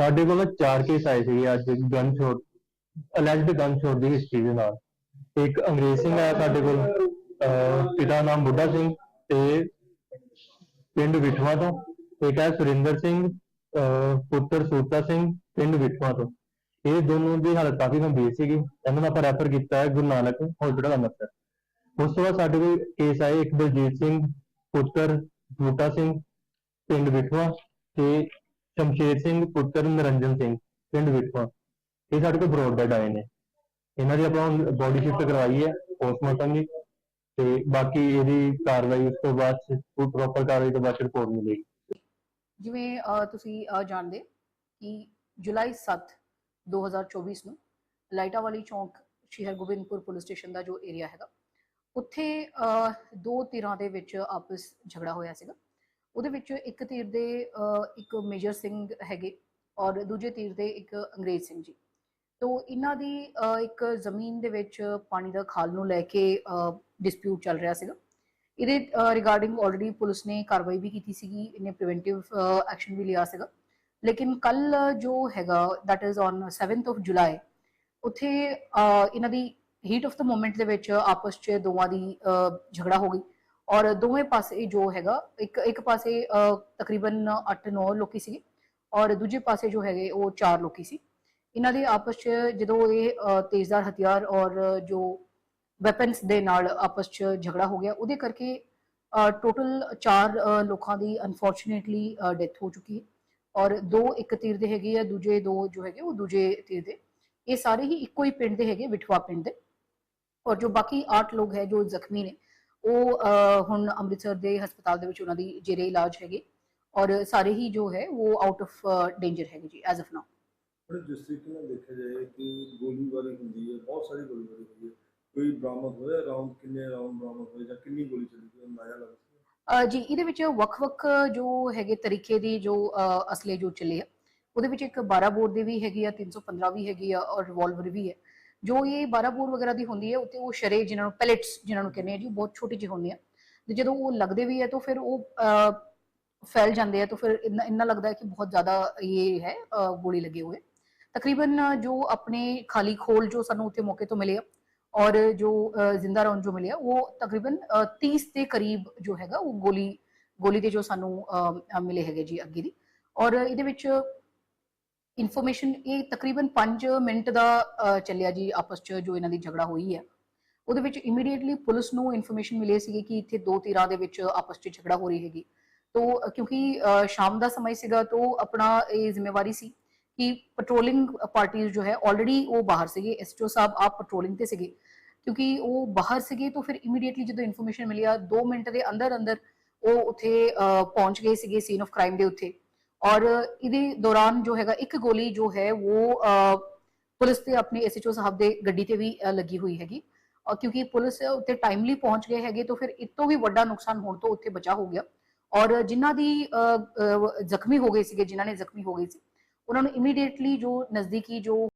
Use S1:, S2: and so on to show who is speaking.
S1: ਸਾਡੇ ਕੋਲ ਚਾਰ ਕੇਸ ਆਏ ਸੀਗੇ ਅੱਜ gun shot alleged gun shot ਦੀ ਹਿਸਟਰੀ ਦੇ ਨਾਲ। ਇੱਕ ਅੰਗਰੇਜ਼ ਸਿੰਘ ਆਇਆ ਸਾਡੇ ਕੋਲ, ਅਹ ਪਿਤਾ ਨਾਮ ਬੁੱਢਾ ਸਿੰਘ ਤੇ ਪਿੰਡ ਵਿਠਵਾ ਤੋਂ। ਇੱਕ ਹੈ ਸੁਰਿੰਦਰ ਸਿੰਘ, ਅਹ ਪੁੱਤਰ ਸੂਤਾ ਸਿੰਘ, ਪਿੰਡ ਵਿਠਵਾ ਤੋਂ। ਇਹ ਦੋਨੋਂ ਦੀ ਹਾਲਤ ਕਾਫੀ ਗੰਭੀਰ ਸੀਗੀ। ਇਹਨਾਂ ਨੂੰ ਆਪਾਂ ਰੈਫਰ ਕੀਤਾ ਹੈ ਗੁਰੂ ਨਾਨਕ ਹਸਪੀਟਲ ਅੰਮ੍ਰਿਤਸਰ। ਉਸ ਤੋਂ ਬਾਅਦ ਸਾਡੇ ਕੋਲ ਕੇਸ ਆਏ ਇੱਕ ਦਲਜੀਤ ਸਿੰਘ, ਪੁੱਤਰ ਬੂਟਾ ਸਿੰਘ, ਪਿੰਡ ਵਿਠਵਾ ਤੇ ਸ਼ਮਸ਼ੇਰ ਸਿੰਘ ਪੁੱਤਰ ਨਰਿੰਜਨ ਸਿੰਘ ਪਿੰਡ ਵਿਠਵਾ ਇਹ ਸਾਡੇ ਕੋਲ ਬਰੋਡ ਆਏ ਨੇ। ਇਹਨਾਂ ਦੀ ਆਪਾਂ ਬੋਡੀ ਸ਼ਿਫਟ ਕਰਵਾਈ ਹੈ ਪੋਸਟਮਾਰਟਮ ਦੀ। ਤੇ ਬਾਕੀ ਇਹਦੀ ਕਾਰਵਾਈ ਉਸ ਤੋਂ ਬਾਅਦ ਪ੍ਰੋਪਰ ਕਾਰਵਾਈ ਤੋਂ ਬਾਅਦ ਰਿਪੋਰਟ ਮਿਲੇਗੀ।
S2: ਜਿਵੇਂ ਤੁਸੀਂ ਅਹ, ਜਾਣਦੇ ਕਿ ਜੁਲਾਈ 7 2024 ਨੂੰ ਲਾਈਟਾ ਵਾਲੀ ਚੌਂਕ ਸ਼੍ਰੀ ਹਰਗੋਬਿੰਦਪੁਰ ਪੁਲਿਸ ਸਟੇਸ਼ਨ ਦਾ ਜੋ ਏਰੀਆ ਹੈਗਾ ਉੱਥੇ ਦੋ ਧਿਰਾਂ ਦੇ ਵਿੱਚ ਆਪਸ ਝਗੜਾ ਹੋਇਆ ਸੀਗਾ। ਉਹਦੇ ਵਿੱਚ ਇੱਕ ਧਿਰ ਦੇ ਇੱਕ ਮੇਜਰ ਸਿੰਘ ਹੈਗੇ ਔਰ ਦੂਜੇ ਧਿਰ ਦੇ ਇੱਕ ਅੰਗਰੇਜ਼ ਸਿੰਘ ਜੀ। ਤੋਂ ਇਹਨਾਂ ਦੀ ਇੱਕ ਜ਼ਮੀਨ ਦੇ ਵਿੱਚ ਪਾਣੀ ਦਾ ਖਾਲ ਨੂੰ ਲੈ ਕੇ ਡਿਸਪਿਊਟ ਚੱਲ ਰਿਹਾ ਸੀਗਾ। ਇਹਦੇ ਰਿਗਾਰਡਿੰਗ ਆਲਰੇਡੀ ਪੁਲਿਸ ਨੇ ਕਾਰਵਾਈ ਵੀ ਕੀਤੀ ਸੀਗੀ, ਇਹਨੇ ਪ੍ਰੀਵੈਂਟਿਵ ਐਕਸ਼ਨ ਵੀ ਲਿਆ ਸੀਗਾ। ਲੇਕਿਨ ਕੱਲ ਜੋ ਹੈਗਾ that is on 7th of July ਉੱਥੇ ਇਹਨਾਂ ਦੀ ਹੀਟ ਆਫ ਦਾ ਮੂਮੈਂਟ ਦੇ ਵਿੱਚ ਆਪਸ 'ਚ ਦੋਵਾਂ ਦੀ ਝਗੜਾ ਹੋ ਗਈ। ਔਰ ਦੋਵੇਂ ਪਾਸੇ ਜੋ ਹੈਗਾ ਇੱਕ ਇੱਕ ਪਾਸੇ ਤਕਰੀਬਨ 8-9 ਲੋਕੀ ਸੀਗੇ ਔਰ ਦੂਜੇ ਪਾਸੇ ਜੋ ਹੈਗੇ ਉਹ 4 ਲੋਕੀ ਸੀ। ਇਹਨਾਂ ਦੇ ਆਪਸ 'ਚ ਜਦੋਂ ਇਹ ਅਹ, ਹਥਿਆਰ ਔਰ ਜੋ ਵੈਪਨਸ ਦੇ ਨਾਲ ਆਪਸ 'ਚ ਝਗੜਾ ਹੋ ਗਿਆ ਉਹਦੇ ਕਰਕੇ ਟੋਟਲ 4 ਲੋਕਾਂ ਦੀ ਅਨਫੋਰਚੂਨੇਟਲੀ ਡੈਥ ਹੋ ਚੁੱਕੀ ਹੈ ਔਰ ਦੋ ਇੱਕ ਤੀਰ ਦੇ ਹੈਗੇ ਆ ਦੂਜੇ ਦੋ ਜੋ ਹੈਗੇ ਉਹ ਦੂਜੇ ਤੀਰ ਦੇ। ਇਹ ਸਾਰੇ ਹੀ ਇੱਕੋ ਹੀ ਪਿੰਡ ਦੇ ਹੈਗੇ ਵਿਠਵਾ ਪਿੰਡ ਦੇ। ਔਰ ਜੋ ਬਾਕੀ 8 ਲੋਕ ਹੈ ਜੋ ਜ਼ਖਮੀ ਨੇ ਉਹ ਹੁਣ ਅੰਮ੍ਰਿਤਸਰ ਦੇ ਹਸਪਤਾਲ ਦੇ ਵਿੱਚ ਉਹਨਾਂ ਦੀ ਜੇਰੇ ਇਲਾਜ ਹੈਗੇ। ਔਰ ਸਾਰੇ ਹੀ ਜੋ ਹੈ ਉਹ ਆਊਟ ਆਫ ਡੇਂਜਰ ਹੈਗੇ ਜੀ ਐਜ਼ ਆਫ ਨਾਓ
S3: ਪਰ ਜਿਸ ਤਰੀਕੇ ਨਾਲ ਦੇਖਿਆ ਜਾਏ ਕਿ ਗੋਲੀਬਾਰੀ ਹੁੰਦੀ ਹੈ ਬਹੁਤ ਸਾਰੀ ਗੋਲੀਬਾਰੀ ਹੁੰਦੀ ਹੈ ਕੋਈ ਬਰਾਮਦ ਹੋਇਆ ਰਾਉਂਡ ਕਿੰਨੇ ਰਾਉਂਡ ਬਰਾਮਦ ਹੋਏ ਜਾਂ ਕਿੰਨੀ ਗੋਲੀ ਚੱਲੀ ਕੋਈ ਅੰਦਾਜ਼ਾ ਲੱਗ ਸਕਦਾ
S2: ਅਹ ਜੀ ਇਹਦੇ ਵਿੱਚ ਵੱਖ-ਵੱਖ ਜੋ ਹੈਗੇ ਤਰੀਕੇ ਦੀ ਜੋ ਅਸਲੇ ਜੋ ਚੱਲੇ ਆ ਉਹਦੇ ਵਿੱਚ ਇੱਕ 12 ਬੋਰ ਦੇ ਵੀ ਹੈਗੀ ਆ 315 ਵੀ ਹੈਗੀ ਆ ਔਰ ਰਿਵਾਲਵਰ ਵੀ ਹੈ। ਜੋ ਇਹ 12 ਬੋਰ ਵਗੈਰਾ ਦੀ ਹੁੰਦੀ ਹੈ ਉੱਤੇ ਉਹ ਸ਼ਰੇ ਜਿਨ੍ਹਾਂ ਨੂੰ ਪੈਲੇਟਸ ਜਿਨ੍ਹਾਂ ਨੂੰ ਕਹਿੰਦੇ ਆ ਜੀ ਬਹੁਤ ਛੋਟੀ ਜਿਹੀ ਹੁੰਦੀ ਆ। ਤੇ ਜਦੋਂ ਉਹ ਲੱਗਦੇ ਵੀ ਹੈ ਤਾਂ ਫਿਰ ਉਹ ਫੈਲ ਜਾਂਦੇ ਆ ਤਾਂ ਫਿਰ ਇੰਨਾ ਲੱਗਦਾ ਹੈ ਕਿ ਬਹੁਤ ਜ਼ਿਆਦਾ ਇਹ ਹੈ ਗੋਲੀ ਲੱਗੇ ਹੋਏ। ਤਕਰੀਬਨ ਜੋ ਆਪਣੇ ਖਾਲੀ ਖੋਲ ਜੋ ਸਾਨੂੰ ਉੱਥੇ ਮੌਕੇ ਤੋਂ ਮਿਲੇ ਆ ਔਰ ਜੋ ਜ਼ਿੰਦਾ ਰੌਂਦ ਜੋ ਮਿਲਿਆ ਉਹ ਤਕਰੀਬਨ ਅਹ, 30 ਦੇ ਕਰੀਬ ਜੋ ਹੈਗਾ ਉਹ ਗੋਲੀ ਗੋਲੀ ਦੇ ਜੋ ਸਾਨੂੰ ਮਿਲੇ ਹੈਗੇ ਜੀ ਅੱਗੇ ਦੀ। ਔਰ ਇਹਦੇ ਵਿੱਚ ਇਨਫੋਰਮੇਸ਼ਨ ਇਹ ਤਕਰੀਬਨ 5 ਮਿੰਟ ਦਾ ਚੱਲਿਆ ਜੀ ਆਪਸ ਚ ਜੋ ਇਹਨਾਂ ਦੀ ਝਗੜਾ ਹੋਈ ਹੈ ਉਹਦੇ ਵਿੱਚ ਇਮੀਡੀਏਟਲੀ ਪੁਲਿਸ ਨੂੰ ਇਨਫੋਰਮੇਸ਼ਨ ਮਿਲੇ ਸੀਗੀ ਕਿ ਇੱਥੇ ਦੋ ਧਿਰਾਂ ਦੇ ਵਿੱਚ ਆਪਸ ਚ ਝਗੜਾ ਹੋ ਰਹੀ ਹੈਗੀ। ਤੋਂ ਕਿਉਂਕਿ ਸ਼ਾਮ ਦਾ ਸਮਾਂ ਸੀਗਾ ਤੋਂ ਆਪਣਾ ਇਹ ਜ਼ਿੰਮੇਵਾਰੀ ਸੀ ਕਿ ਪੈਟਰੋਲਿੰਗ ਪਾਰਟੀਆਂ ਜੋ ਹੈ ਆਲਰੇਡੀ ਉਹ ਬਾਹਰ ਸੀਗੇ। ਐਸਟੋ ਸਾਹਿਬ ਆਪ ਪੈਟਰੋਲਿੰਗ ਤੇ ਸੀਗੇ। ਕਿਉਂਕਿ ਉਹ ਬਾਹਰ ਸੀਗੇ ਤਾਂ ਫਿਰ ਇਮੀਡੀਏਟਲੀ ਜਦੋਂ ਇਨਫੋਰਮੇਸ਼ਨ ਮਿਲੀ ਆ 2 ਮਿੰਟ ਦੇ ਅੰਦਰ ਅੰਦਰ ਉਹ ਉੱਥੇ ਪਹੁੰਚ ਗਏ ਸੀਗੇ ਸੀਨ ਆਫ ਕ੍ਰਾਈਮ ਦੇ ਉੱਤੇ। ਔਰ ਇਹਦੇ ਦੌਰਾਨ ਜੋ ਹੈਗਾ, ਇੱਕ ਗੋਲੀ ਜੋ ਹੈ ਉਹ ਪੁਲਿਸ ਤੇ ਆਪਣੇ ਐਸਐਚਓ ਸਾਹਿਬ ਦੇ ਗੱਡੀ ਤੇ ਵੀ ਲੱਗੀ ਹੋਈ ਹੈਗੀ। ਔਰ ਕਿਉਂਕਿ ਪੁਲਿਸ ਉੱਤੇ ਟਾਈਮਲੀ ਪਹੁੰਚ ਗਏ ਹੈਗੇ, ਤਾਂ ਫਿਰ ਇਸ ਵੀ ਵੱਡਾ ਨੁਕਸਾਨ ਹੋਣ ਤੋਂ ਉੱਥੇ ਬਚਾ ਹੋ ਗਿਆ। ਔਰ ਜਿਨ੍ਹਾਂ ਦੀ ਜ਼ਖਮੀ ਹੋ ਗਏ ਸੀਗੇ, ਜਿਨ੍ਹਾਂ ਨੇ ਜ਼ਖਮੀ ਹੋ ਗਏ ਸੀ, ਉਹਨਾਂ ਨੂੰ ਇਮੀਡੀਏਟਲੀ ਜੋ ਨਜ਼ਦੀਕੀ ਜੋ